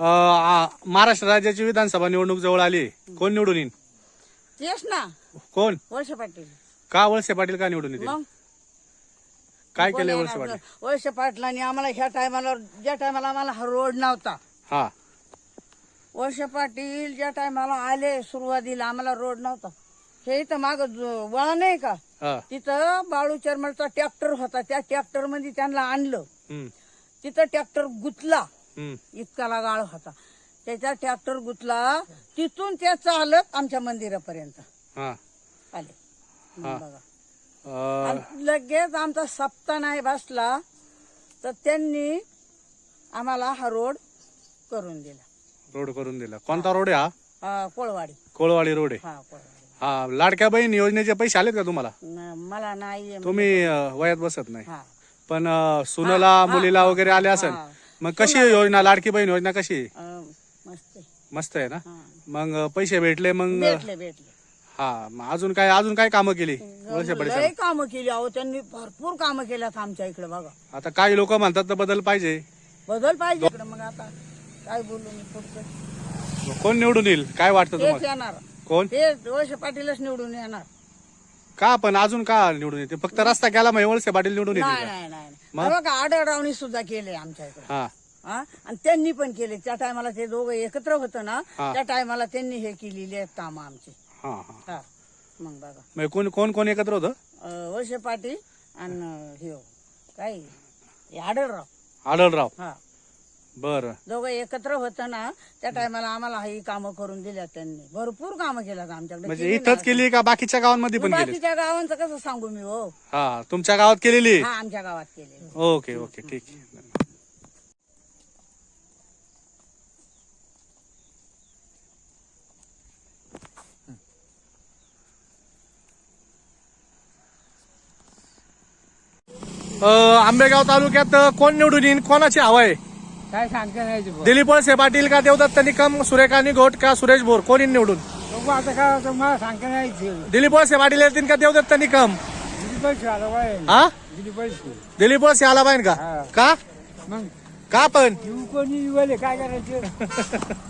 आ- महाराष्ट्र राज्याची विधानसभा निवडणूक जवळ आली. कोण निवडून येईन? तेच ना. कोण? वळसे पाटील. का वळसे पाटील का निवडून येतील? मग? काय केलंय येणार? वळसे पाटील? वळसे पाटलांनी आम्हाला ह्या टायमाला ज्या टायमाला आम्हाला हा रोड नव्हता. हा. वळसे पाटील ज्या टायमाला आले सुरुवातीला आम्हाला रोड नव्हता. हे इथं माग वळा नाही का? हा. तिथं बाळू चर्मलचा ट्रॅक्टर होता. त्या ट्रॅक्टरमध्ये त्यांना आणलं. हम्म, तिथं ट्रॅक्टर गुतला. हम्म. इतकाला गाळ होता. त्याचा ट्रॅक्टर गुतला तिथून त्या चालत आमच्या मंदिरापर्यंत. हा. आले. हा. बघा. अ, आणि लगेच आमचा सप्ताह नाही बसला तर त्यांनी आम्हाला हा रोड करून दिला. रोड करून दिला. कोणता रोड आहे हा? हा, कोळवाडी. कोळवाडी रोड आहे. हा कोळवाडी. हा लाडक्या बहीण योजनेचे पैसे आलेत का तुम्हाला? न- मला नाही तुम्ही अ, वयात बसत नाही. हा. पण अ, सुनेला मुलीला वगैरे आले असेल? हा. मग कशी आहे योजना? लाडकी बहीण योजना कशी? आहे? अं, मस्त आहे. मस्त आहे ना? हा. मग अ, पैसे भेटले मग भेटले भेटले. हा मग अजून काय अजून काय कामं केली? वळसे पाटील लय कामं केली अहो त्यांनी भरपूर कामं केल्यात आमच्या इकडे बघा. आता काही लोक म्हणतात तर बदल पाहिजे. बदल पाहिजे इकडे मग आता काय बोलू मी पुढचं? मग कोण निवडून येईल? काय वाटतं तेच तुम्हाला? येणार. कोण? ते वळसे पाटीलच निवडून येणार. का पण अजून का निवडून येते फक्त रस्ता केला मग वळसे पाटील निवडून नाही येते नाही नाही. नाही. बघा आढळरावणी सुद्धा केले आमच्या इकडे. हा. हा? आणि त्यांनी पण केले. त्या टायमाला ते दोघं एकत्र होतं ना हा. त्या टायमाला त्यांनी हे केलेली आहेत कामं आमची. हा हा. हा. मग बघा. मग कोण कोण कोण एकत्र होतं? अं, वळसे पाटील आणि हे. काय? हे आढळराव. आढळराव. हा. बर. दोघं एकत्र होतं ना त्या टायमाला आम्हाला ही कामं करून दिल्या त्यांनी. भरपूर कामं केल्यात आमच्याकडे. म्हणजे केली इथंच. केली का बाकीच्या गावांमध्ये पण केली? बाकीच्या गावांचं कसं सांगू मी हो. हा तुमच्या गावात केलेली? हा आमच्या गावात केले ओके ओके ठीक आहे. अ, आंबेगाव तालुक्यात कोण निवडून येईन? कोणाची हवा आहे? काय सांगता नाही. दिलीप वळसे पाटील का देवदत्त निकम सुरेखा निघोट का सुरेश भोर कोणी निवडून? बघू आता काय होतं मला सांगता नाही ते. दिलीप वळसे पाटील येतील का देवदत्त निकम दिली पैसे आला हा पैसे दिलीप वळसे आला पाहिजे का? हा. का? मग? का पण? येऊ कोणी येऊ आले, काय करायचे?